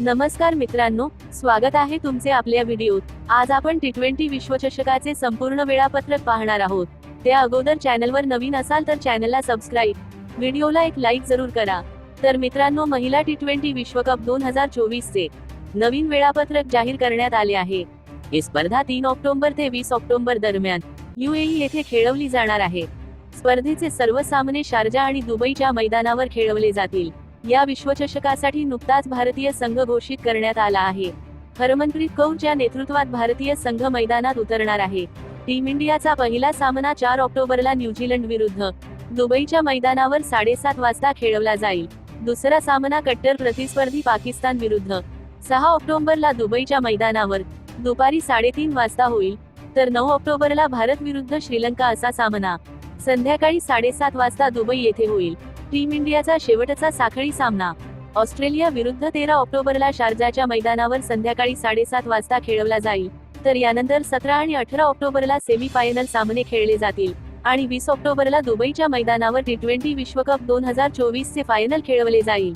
नमस्कार मित्रांनो स्वागत आहे तुमचे आपल्या व्हिडिओत. आज आपण टी ट्वेंटी विश्वचषकाचे संपूर्ण वेळापत्रक पाहणार आहोत. त्या अगोदर चॅनलवर नवीन असाल तर चॅनलला सबस्क्राईब. व्हिडिओला एक लाईक जरूर करा. तर मित्रांनो महिला टी ट्वेंटी विश्वकप दोन हजार चोवीस चे नवीन वेळापत्रक जाहीर करण्यात आले आहे. ही स्पर्धा तीन ऑक्टोबर ते वीस ऑक्टोबर दरम्यान युएई येथे खेळवली जाणार आहे. स्पर्धेचे सर्व सामने शारजा आणि दुबईच्या मैदानावर खेळवले जातील. या विश्वचषकासाठी नुकताच भारतीय संघ घोषित करण्यात आला आहे. हरमनप्रीत कौरच्या नेतृत्वात भारतीय संघ मैदानात उतरणार आहे. टीम इंडियाचा पहिला सामना चार ऑक्टोबरला न्यूझीलंड विरुद्ध दुबईच्या मैदानावर साडेसात वाजता खेळवला जाईल. दुसरा सामना कट्टर प्रतिस्पर्धी पाकिस्तान विरुद्ध सहा ऑक्टोबरला दुबईच्या मैदानावर दुपारी साडेतीन वाजता होईल. तर नऊ ऑक्टोबरला भारत विरुद्ध श्रीलंका असा सामना संध्याकाळी साडेसात वाजता दुबई येथे होईल. टीम इंडियाचा शेवटचा साखळी सामना. ऑस्ट्रेलिया विरुद्ध तेरा ऑक्टोबरला शारजाच्या मैदानावर संध्याकाळी साडेसात वाजता खेळवला जाईल. तर यानंतर सतरा आणि अठरा ऑक्टोबरला सेमी फायनल सामने खेळले जातील. आणि वीस ऑक्टोबरला दुबईच्या मैदानावर टी ट्वेंटी विश्वकप दोन हजार चोवीस चे फायनल खेळवले जाईल.